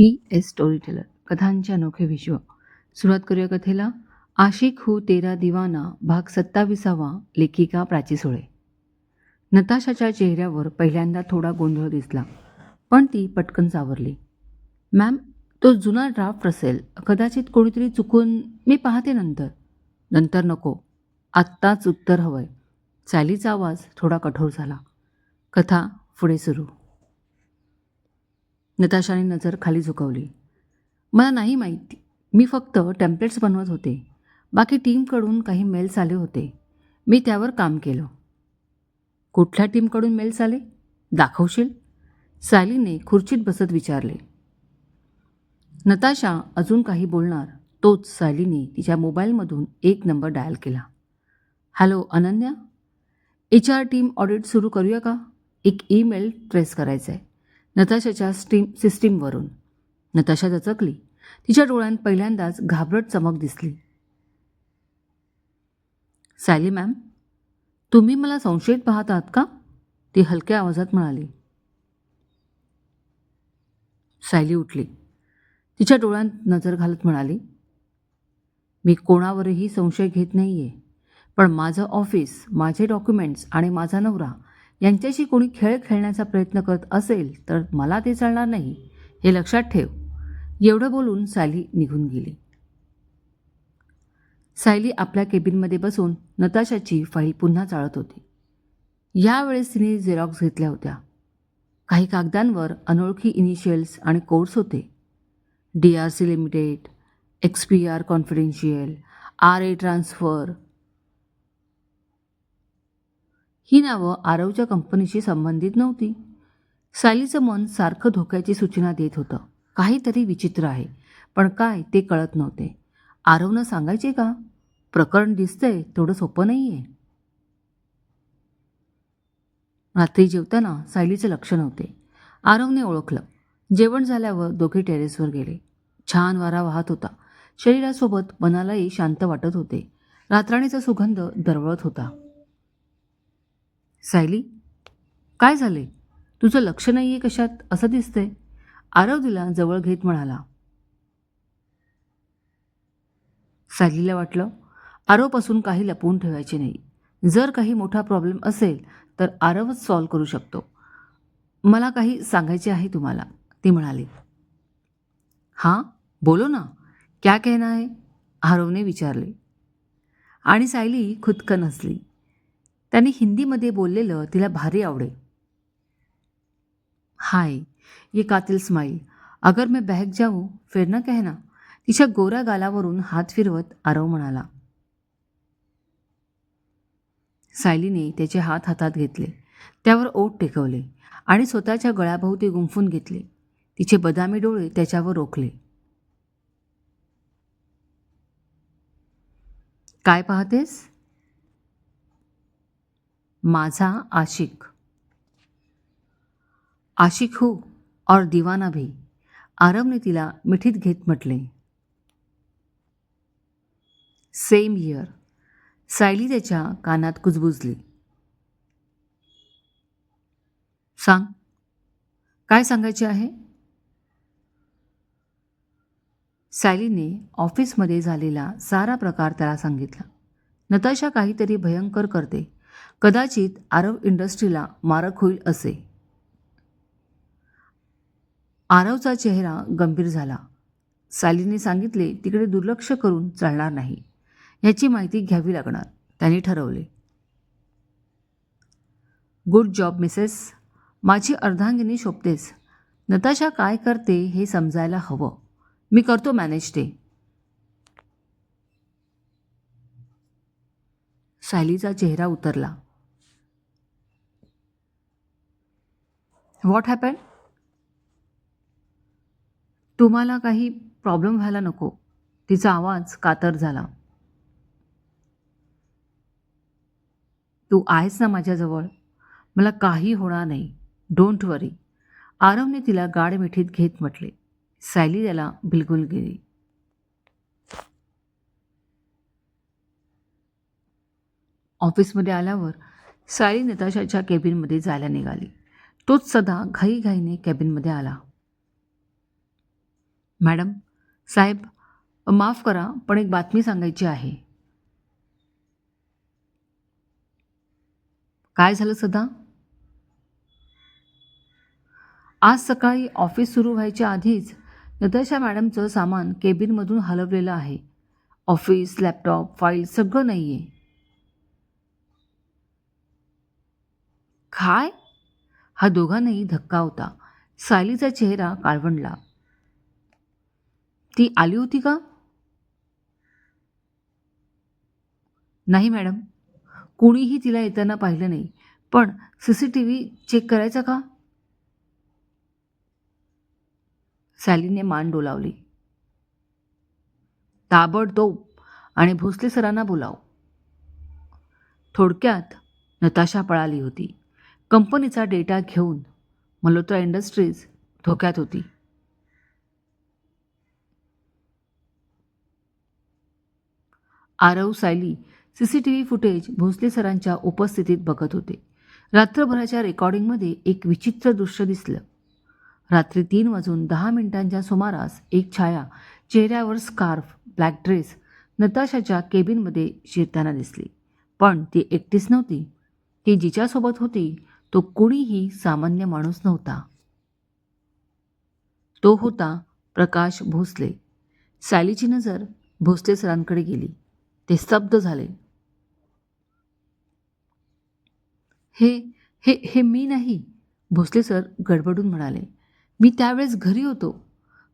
P S story teller कथांचे अनोखे विश्व. सुरुवात करूया कथेला. आशिक हू तेरा दिवाना भाग सत्ताविसावा लेखिका प्राची सुळे. नताशाच्या चेहऱ्यावर पहिल्यांदा थोडा गोंधळ दिसला पण ती पटकन सावरली. मॅम तो जुना ड्राफ्ट असेल. कदाचित कोणीतरी चुकून मी पाहते नंतर. नंतर नको. आत्ताच उत्तर हवंय. चालीचा आवाज थोडा कठोर झाला. कथा पुढे सुरू. नताशाने नजर खाली झुकवली. मला नाही माहीत. मी फक्त टेम्पलेट्स बनवत होते. बाकी टीमकडून काही मेल्स आले होते. मी त्यावर काम केलं. कुठल्या टीमकडून मेल्स आले? दाखवशील? सायलीने खुर्चीत बसत विचारले. नताशा अजून काही बोलणार तोच सायलीने तिच्या मोबाईलमधून एक नंबर डायल केला. Hello Ananya? H R team audit सुरू करूया का? एक ईमेल ट्रेस करायचा आहे नताशाच्या स्टीम सिस्टीमवरून. नताशा दचकली तिच्या डोळ्यात पहिल्यांदाच घाबरट चमक दिसली. सॅली मॅम तुम्ही मला संशयित पाहत आहात का? ती हलक्या आवाजात म्हणाली. सायली उठली. तिच्या डोळ्यात नजर घालत म्हणाली मी कोणावरही संशय घेत नाही आहे पण माझं ऑफिस माझे डॉक्युमेंट्स आणि माझा नवरा यांच्याशी कोणी खेळ खेळण्याचा प्रयत्न करत असेल तर मला ते चालणार नाही हे लक्षात ठेव. एवढं बोलून सायली निघून गेली. सायली आपल्या केबिनमध्ये बसून नताशाची फाईल पुन्हा चाळत होती. यावेळेस तिने झेरॉक्स घेतल्या होत्या. काही कागदांवर अनोळखी इनिशियल्स आणि कोड्स होते. D R C limited X P R confidential R A transfer ही नावं आरवच्या कंपनीशी संबंधित नव्हती. सायलीचं मन सारखं धोक्याची सूचना देत होतं. काहीतरी विचित्र आहे पण काय ते कळत नव्हते. आरवनं सांगायचे का? प्रकरण दिसतंय तेवढं सोपं नाही आहे रात्री जेवताना सायलीचं लक्ष नव्हते. आरवने ओळखलं. जेवण झाल्यावर दोघे टेरेसवर गेले. छान वारा वाहत होता. शरीरासोबत मनालाही शांत वाटत होते. रात्राणीचा सुगंध दरवळत होता. सायली काय झाले तुझं लक्ष नाही आहे कशात? असं दिसतंय. आरव जवळ घेत म्हणाला. सायलीला वाटलं आरवपासून काही लपवून ठेवायचे नाही. जर काही मोठा प्रॉब्लेम असेल तर आरवच सॉल्व करू शकतो. मला काही सांगायचे आहे तुम्हाला ती म्हणाली. हां बोलो ना क्या कहना है? आरवने विचारले. आणि सायली खुदकन हसली. त्याने हिंदीमध्ये बोललेलं तिला भारी आवडे. हाय ये कातिल स्माईल. अगर मैं बहक जाऊ फिर ना कहना. तिच्या गोऱ्या गालावरून हात फिरवत आरव म्हणाला. सायलीने त्याचे हात हातात घेतले. त्यावर ओठ टेकवले आणि स्वतःच्या गळ्याभोवती गुंफून घेतले. तिचे बदामी डोळे त्याच्यावर रोखले. काय पाहतेस? माझा आशिक। आशिक हो और दिवाना भी आरवने तिला मिठीत घेत म्हटले। सेम इयर सायली त्याच्या कानात कुजबुजली। सांग काय सांगायचे आहे? सायलीने ऑफिसमध्ये झालेला सारा प्रकार त्याला सांगितला। नताशा काहीतरी भयंकर करते। कदाचित आरव इंडस्ट्रीला मारक होईल असे. आरवचा चेहरा गंभीर झाला. सालीने सांगितले तिकडे दुर्लक्ष करून चालणार नाही. याची माहिती घ्यावी लागणार त्यांनी ठरवले. Good job Mrs. माझी अर्धांगिनी शोभतेस नताशा काय करते हे समजायला हवं. मी करतो मॅनेज ते. सायलीचा चेहरा उतरला. व्हॉट हॅपन तुम्हाला काही प्रॉब्लेम व्हायला नको. तिचा आवाज कातर झाला. तू आहेस ना माझ्याजवळ. मला काही होणार नाही. डोंट वरी आरवने तिला गाड मिठीत घेत म्हटले. सायली त्याला बिलगुल गेली. ऑफिसमध्ये आल्यावर सायली नताशाच्या केबिनमध्ये जायला निघाली. तोच सदा घाईघाईने कॅबिनमध्ये आला. मॅडम साहेब माफ करा पण एक बातमी सांगायची आहे. काय झालं सदा? आज सकाळी ऑफिस सुरू व्हायच्या आधीच नताशा मॅडमचं सामान केबिनमधून हलवलेलं आहे. ऑफिस लॅपटॉप फाईल सगळं नाही आहे काय हा दोघांनाही धक्का होता. सायलीचा चेहरा काळवंडला. ती आली होती का? नाही मॅडम. कोणीही तिला येताना पाहिलं नाही. पण C C T V check करायचा का? सॅलीने मान डोलावली. ताबडतोब आणि भोसले सरांना बोलाव. थोडक्यात नताशा पळाली होती. कंपनीचा डेटा घेऊन मल्होत्रा इंडस्ट्रीज धोक्यात होती. Aarav Sayali C C T V footage Bhosale सरांच्या उपस्थितीत बघत होते. रात्रभराच्या रेकॉर्डिंगमध्ये एक विचित्र दृश्य दिसलं. रात्री तीन वाजून दहा मिनिटांच्या सुमारास एक छाया चेहऱ्यावर स्कार्फ ब्लॅक ड्रेस नताशाच्या केबिनमध्ये शिरताना दिसली. पण ती एकटीच नव्हती. ती जिच्यासोबत होती तो कुणीही सामान्य माणूस नव्हता. तो होता प्रकाश भोसले. सॅलीची नजर भोसले सरांकडे गेली. ते स्तब्ध झाले. हे हे हे मी नाही भोसले सर गडबडून म्हणाले. मी त्यावेळेस घरी होतो.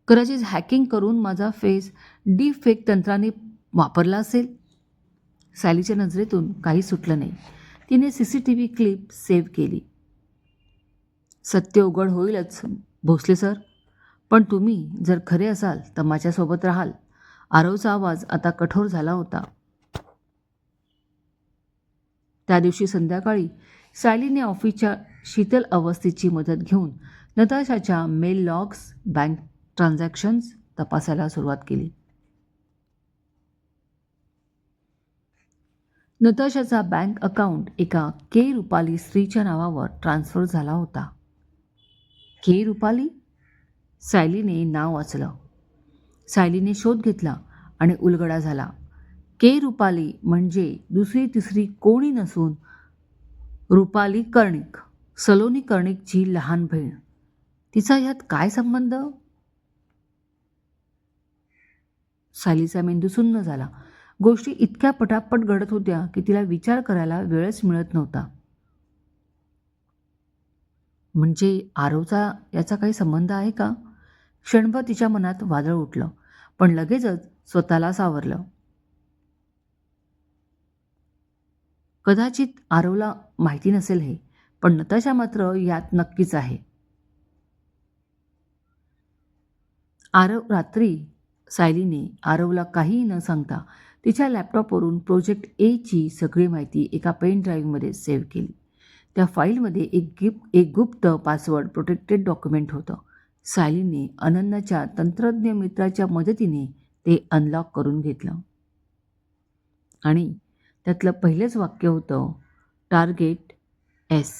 कदाचित हॅकिंग करून माझा फेस डीप फेक तंत्राने वापरला असेल. सॅलीच्या नजरेतून काही सुटलं नाही. तिने C C T V clip save केली. सत्य उघड होईलच भोसले सर. पण तुम्ही जर खरे असाल तर माझ्यासोबत राहाल. आरवचा आवाज आता कठोर झाला होता. त्या दिवशी संध्याकाळी सायलीने ऑफिसच्या शीतल अवस्थेची मदत घेऊन नताशाच्या मेल लॉग्स बँक ट्रान्झॅक्शन्स तपासायला सुरुवात केली. नताशाचा बँक अकाउंट एका के रुपाली स्त्रीच्या नावावर ट्रान्स्फर झाला होता. के रुपाली? सायलीने नाव वाचलं. सायलीने शोध घेतला आणि उलगडा झाला. के रुपाली म्हणजे दुसरी तिसरी कोणी नसून रुपाली कर्णिक सलोनी कर्णिकची लहान बहीण. तिचा ह्यात काय संबंध? सायलीचा मेंदू सुन्न झाला. गोष्टी इतक्या पटापट घडत होत्या की तिला विचार करायला वेळच मिळत नव्हता. म्हणजे आरवचा याचा काही संबंध आहे का? क्षणभर तिच्या मनात वादळ उठलं पण लगेचच स्वतःला सावरलं. कदाचित आरवला माहिती नसेल हे पण नताशा मात्र यात नक्कीच आहे. आरव रात्री सायलीने आरवला काहीही न सांगता तिच्या लॅपटॉपवरून प्रोजेक्ट एची सगळी माहिती एका पेन ड्राईव्हमध्ये सेव्ह केली. त्या फाईलमध्ये एक गिफ्ट एक गुप्त पासवर्ड प्रोटेक्टेड डॉक्युमेंट होतं. सायलीने अनन्याच्या तंत्रज्ञ मित्राच्या मदतीने ते अनलॉक करून घेतलं. आणि त्यातलं पहिलंच वाक्य होतं टार्गेट एस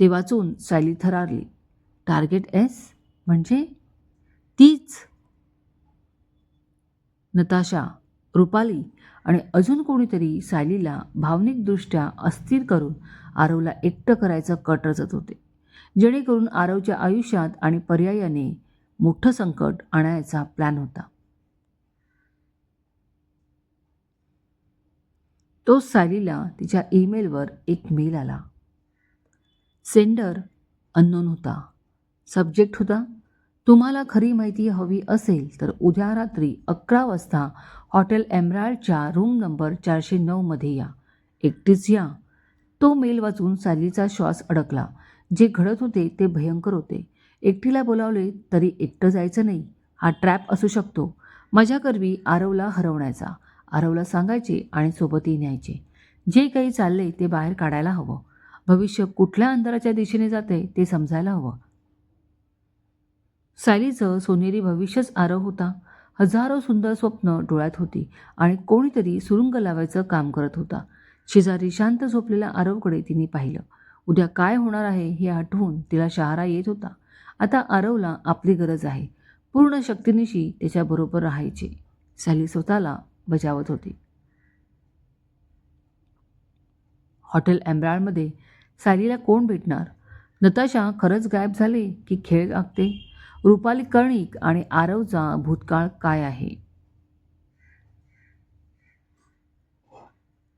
ते वाचून सायली थरारली. टार्गेट एस म्हणजे? तीच. नताशा रुपाली आणि अजून कोणीतरी सायलीला भावनिकदृष्ट्या अस्थिर करून आरवला एकटं करायचं कट रचत होते. जेणेकरून आरवच्या आयुष्यात आणि पर्यायाने मोठं संकट आणायचा प्लॅन होता. तो सायलीला तिच्या ईमेलवर एक मेल आला. सेंडर अननोन होता. सब्जेक्ट होता. तुम्हाला खरी माहिती हवी असेल तर उद्या रात्री अकरा वाजता हॉटेल एमराल्डच्या रूम नंबर चारशे नऊमध्ये या. एकटीच या. तो मेल वाचून सायलीचा श्वास अडकला. जे घडत होते ते भयंकर होते. एकटीला बोलावले तरी एकटं जायचं नाही. हा ट्रॅप असू शकतो. माझ्याकरवी आरवला हरवण्याचा. आरवला सांगायचे आणि सोबतही न्यायचे जे काही चालले ते बाहेर काढायला हवं. भविष्य कुठल्या अंधाराच्या दिशेने जाते ते समजायला हवं. सायलीचं सोनेरी भविष्यच आरव होता. हजारो सुंदर स्वप्न डोळ्यात होती आणि कोणीतरी सुरुंग लावायचं काम करत होता. शेजारी शांत झोपलेल्या आरवकडे तिने पाहिलं. उद्या काय होणार आहे हे आठवून तिला शहारा येत होता. आता आरवला आपली गरज आहे. पूर्ण शक्तीनिशी त्याच्याबरोबर राहायचे. सॅली स्वतःला बजावत होती. हॉटेल एम्ब्राळमध्ये सॅलीला कोण भेटणार? नताशा खरंच गायब झाले की खेळ आखते? रुपाली कर्णिक आणि आरवचा भूतकाळ काय आहे?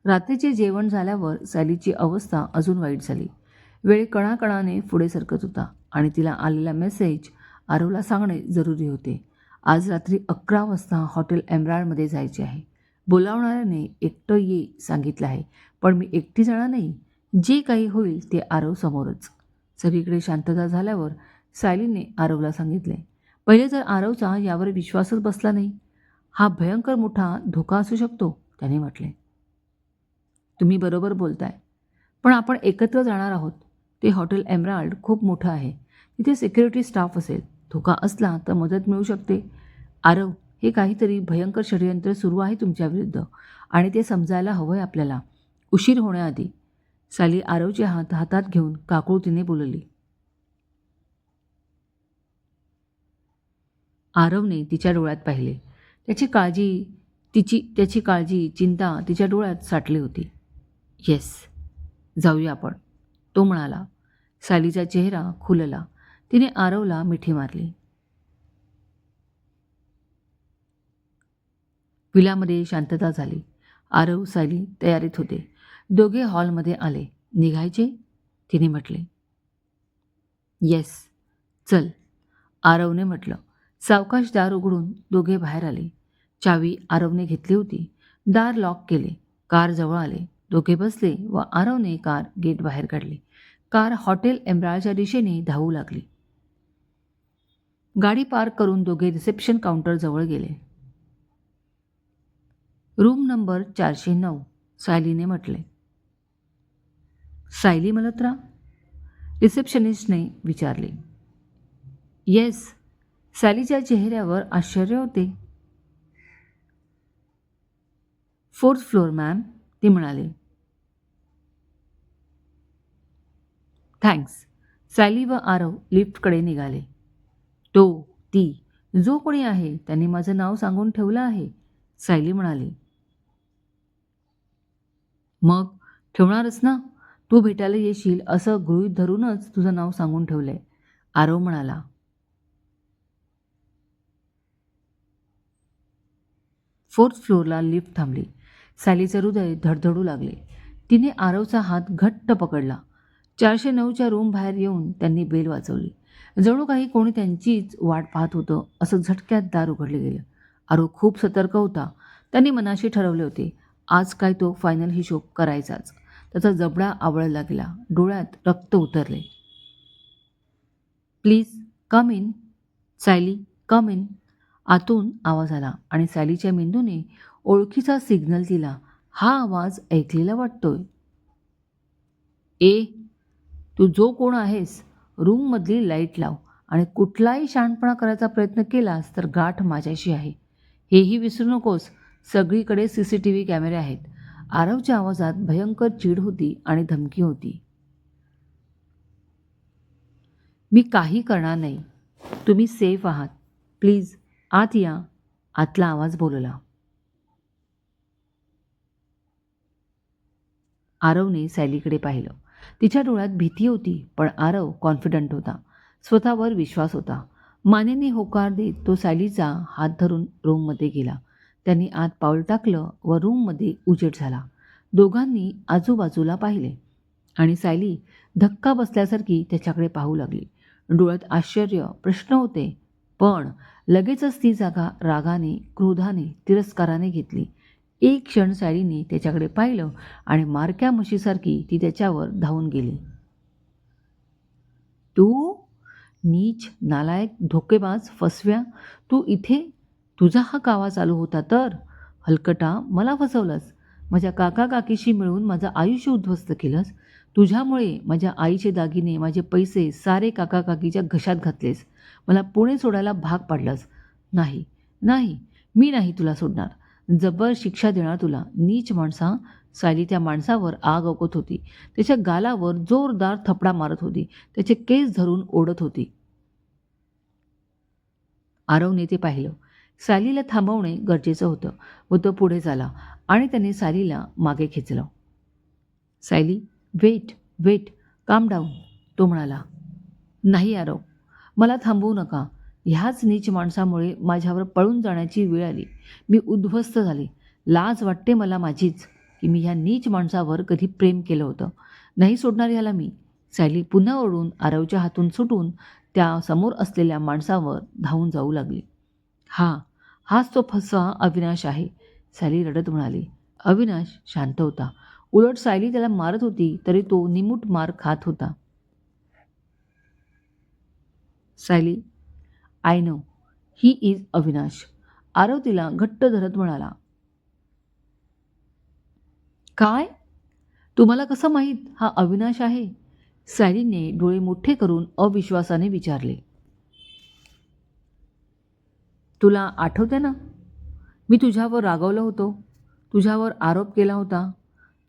रात्रीचे जेवण झाल्यावर सॅलीची अवस्था अजून वाईट झाली. वेळ कणाकणाने पुढे सरकत होता आणि तिला आलेला मेसेज आरवला सांगणे जरुरी होते. आज रात्री अकरा वाजता हॉटेल एम्ब्रायडमध्ये जायचे आहे. बोलावणाऱ्याने एकटं ये सांगितलं आहे पण मी एकटी जाणार नाही. जे काही होईल ते आरव समोरच. सगळीकडे शांतता झाल्यावर सायलीने आरवला सांगितले पहिले जर आरवचा यावर विश्वासच बसला नाही हा भयंकर मोठा धोका असू शकतो त्याने म्हटले. तुम्ही बरोबर बोलताय पण आपण एकत्र जाणार आहोत. ते हॉटेल एमराल्ड खूप मोठं आहे. तिथे सिक्युरिटी स्टाफ असेल. धोका असला तर मदत मिळू शकते. आरव हे काहीतरी भयंकर षडयंत्र सुरू आहे तुमच्याविरुद्ध आणि ते समजायला हवं आहे आपल्याला. उशीर होण्याआधी. साली आरवचे हात हातात घेऊन काकुळतीने बोलली. आरवने तिच्या डोळ्यात पाहिले. त्याची काळजी तिची त्याची काळजी चिंता तिच्या डोळ्यात साठली होती. येस जाऊया आपण तो म्हणाला. सालीचा चेहरा खुलला. तिने आरवला मिठी मारली. विलामध्ये शांतता झाली. आरव सायली तयारीत होते. दोघे हॉलमध्ये आले. निघायचे? तिने म्हटले. येस चल आरवने म्हटलं. सावकाश दार उघडून दोघे बाहेर आले. चावी आरवने घेतली होती. दार लॉक केले. कार जवळ आले. दोघे बसले व आरवने कार गेट बाहेर काढली. कार हॉटेल एम्ब्राळच्या दिशेने धावू लागली. गाडी पार्क करून दोघे रिसेप्शन काउंटर जवळ गेले. रूम नंबर चारशे नऊ सायलीने म्हटले. सायली मल्होत्रा रिसेप्शनिस्टने विचारले. येस सॅलीच्या चेहऱ्यावर आश्चर्य होते. फोर्थ फ्लोअर मॅम ती म्हणाले. थँक्स सायली व आरव लिफ्टकडे निघाले. तो ती जो कोणी आहे त्यांनी माझं नाव सांगून ठेवलं आहे सायली म्हणाली. मग ठेवणारच ना? तू भेटायला येशील असं गृहीत धरूनच तुझं नाव सांगून ठेवलंय. आरव म्हणाला. फोर्थ फ्लोअरला लिफ्ट थांबली. सॅलीचं हृदय धडधडू लागले. तिने आरवचा हात घट्ट पकडला. चारशे नऊच्या रूम बाहेर येऊन त्यांनी बेल वाजवली. जणू काही कोणी त्यांचीच वाट पाहत होतं असं झटक्यात दार उघडले गेलं. आरव खूप सतर्क होता. त्यांनी मनाशी ठरवले होते आज काय तो फायनल हिशोब करायचाच. त्याचा जबडा आवळला गेला. डोळ्यात रक्त उतरले. Please come in Sayali come in आतून आवाज आला आणि सॅलीच्या मेंदूने ओळखीचा सिग्नल दिला. हा आवाज ऐकलेला वाटतोय. ए तू जो कोण आहेस रूममधली लाइट लाव आणि कुठलाही शहाणपणा करायचा प्रयत्न केलास तर गाठ माझ्याशी आहे. हेही विसरू नकोस सगळीकडे सी सी टी व्ही कॅमेरे आहेत. आरवच्या आवाजात भयंकर चीड होती आणि धमकी होती. मी काही करणार नाही. तुम्ही सेफ आहात. प्लीज आत या आतला आवाज बोलला. आरवने सॅलीकडे पाहिलं. तिच्या डोळ्यात भीती होती पण आरव कॉन्फिडंट होता. स्वतःवर विश्वास होता. मानेने होकार देत तो सॅलीचा हात धरून रूममध्ये गेला. त्यांनी आत पाऊल टाकलं व रूममध्ये उजेड झाला. दोघांनी आजूबाजूला पाहिले. आणि सायली धक्का बसल्यासारखी त्याच्याकडे पाहू लागली. डोळ्यात आश्चर्य प्रश्न होते पण लगेचच ती जागा रागाने क्रोधाने तिरस्काराने घेतली. एक क्षण सायलीने त्याच्याकडे पाहिलं आणि मारक्या म्हशीसारखी ती त्याच्यावर धावून गेली. तू नीच नालायक धोकेबाज फसव्या तू इथे तुझा हा कावा चालू होता तर? हलकटा मला फसवलंस. माझ्या काका काकीशी मिळून माझं आयुष्य उद्ध्वस्त केलंस. तुझ्यामुळे माझ्या आईचे दागिने माझे पैसे सारे काका काकीच्या घशात घातलेस. मला पुणे सोडायला भाग पाडलंस. नाही नाही मी नाही तुला सोडणार. जबर शिक्षा देणार तुला. नीच माणसा सायली त्या माणसावर आग ओकत होती. त्याच्या गालावर जोरदार थपडा मारत होती. त्याचे केस धरून ओढत होती. आरवने ते पाहिलं. सालीला थांबवणे गरजेचं होतं व तो पुढे झाला आणि त्याने सालीला मागे खेचलं. Sayali wait wait calm down तो म्हणाला. नाही आरव मला थांबवू नका. ह्याच नीच माणसामुळे माझ्यावर पळून जाण्याची वेळ आली. मी उद्ध्वस्त झाले. लाज वाटते मला माझीच की मी ह्या नीच माणसावर कधी प्रेम केलं होतं. नाही सोडणार ह्याला मी. सायली पुन्हा ओढून आरवच्या हातून सुटून त्या समोर असलेल्या माणसावर धावून जाऊ लागली. हा हाच तो फसवा अविनाश आहे सायली रडत म्हणाली. अविनाश शांत होता. उलट सायली त्याला मारत होती तरी तो निमूट मार खात होता. Sayali I know he is Avinash. Aarav तिला घट्ट धरत म्हणाला काय? तुम्हाला कसं माहीत? हा अविनाश आहे. सायलीने डोळे मोठे करून अविश्वासाने विचारले तुला आठवते ना? मी तुझ्यावर रागवलं होतो. तुझ्यावर आरोप केला होता.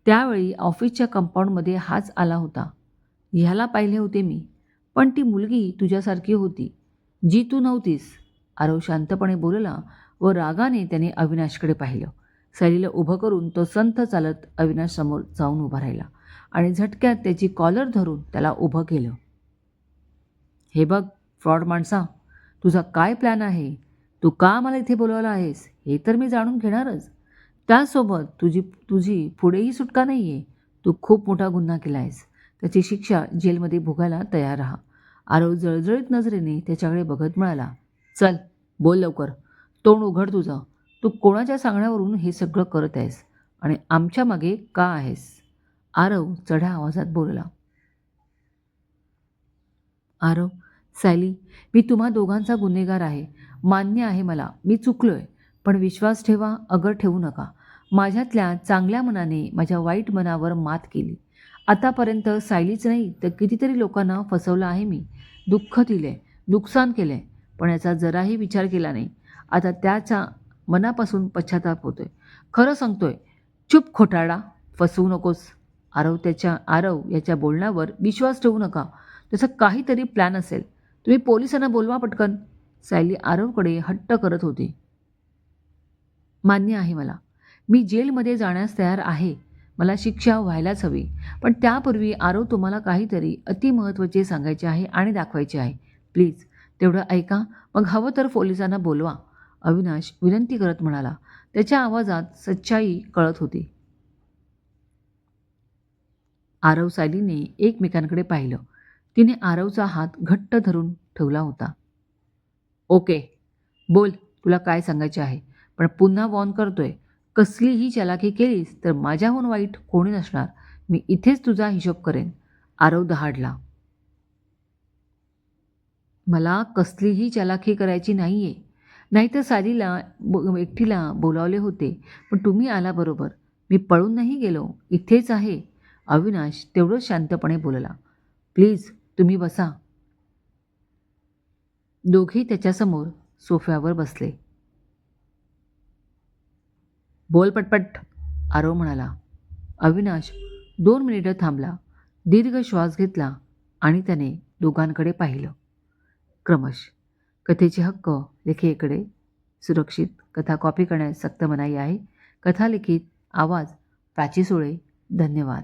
त्यावेळी ऑफिसच्या कंपाऊंडमध्ये हाच आला होता. ह्याला पाहिले होते मी. पण ती मुलगी तुझ्यासारखी होती. जी तू नव्हतीस. आरव शांतपणे बोलला व रागाने त्याने अविनाशकडे पाहिलं. सैलीला उभं करून तो संथ चालत अविनाशसमोर जाऊन उभा राहिला आणि झटक्यात त्याची कॉलर धरून त्याला उभं केलं. हे बघ फ्रॉड माणसा तुझा काय प्लॅन आहे? तू का मला इथे बोलवला आहेस? हे तर मी जाणून घेणारच. त्यासोबत तुझी तुझी पुढेही सुटका नाही आहे तू खूप मोठा गुन्हा केला आहेस त्याची शिक्षा जेलमध्ये भोगायला तयार राहा. आरव जळजळीत नजरेने त्याच्याकडे बघत म्हणाला चल बोल लवकर. तोंड उघड तुझं. तू कोणाच्या सांगण्यावरून हे सगळं करत आहेस? आणि आमच्या मागे का आहेस? आरव चढ्या आवाजात बोलला. आरव सायली मी तुम्हा दोघांचा गुन्हेगार आहे. मान्य आहे मला. मी चुकलो आहे पण विश्वास ठेवा अगर ठेवू नका. माझ्यातल्या चांगल्या मनाने माझ्या वाईट मनावर मात केली. आतापर्यंत सायलीच नाही तर कितीतरी लोकांना फसवलं आहे मी. दुःख दिलं आहे नुकसान केलं आहे पण याचा जराही विचार केला नाही. आता त्याच्या मनापासून पश्चाताप होतोय. खरं सांगतोय चुप खोटारडा फसवू नकोस. आरव त्याच्या आरव याच्या बोलण्यावर विश्वास ठेवू नका. त्याचा काहीतरी प्लॅन असेल. तुम्ही पोलिसांना बोलवा पटकन. सायली आरवकडे हट्ट करत होती. मान्य आहे मला. मी जेलमध्ये जाण्यास तयार आहे. मला शिक्षा व्हायलाच हवी. पण त्यापूर्वी आरव तुम्हाला काहीतरी अतिमहत्त्वाचे सांगायचे आहे आणि दाखवायचे आहे. प्लीज तेवढं ऐका. मग हवं तर पोलिसांना बोलवा. अविनाश विनंती करत म्हणाला. त्याच्या आवाजात सच्चाई कळत होती. आरव सायलीने एकमेकांकडे पाहिलं. तिने आरवचा हात घट्ट धरून ठेवला होता. ओके. बोल तुला काय सांगायचे आहे? पण पुन्हा वॉर्न करतोय. कसलीही चलाखी केलीस तर माझ्याहून वाईट कोणी नसणार. मी इथेच तुझा हिशोब करेन. आरव दहाडला. मला कसलीही चलाखी करायची नाही आहे नाहीतर सालीला ब एकटीला बोलावले होते. पण तुम्ही आला बरोबर. मी पळून नाही गेलो. इथेच आहे. अविनाश तेवढंच शांतपणे बोलला. प्लीज तुम्ही बसा. दोघे त्याच्यासमोर सोफ्यावर बसले. बोल पटपट. आरव म्हणाला. अविनाश दोन मिनिटं थांबला. दीर्घ श्वास घेतला आणि त्याने दोघांकडे पाहिलं. क्रमश. कथेचे हक्क लेखिकेकडे. सुरक्षित कथा कॉपी करण्यास सक्त मनाई आहे. कथा लिखित आवाज प्राची सोळे. धन्यवाद.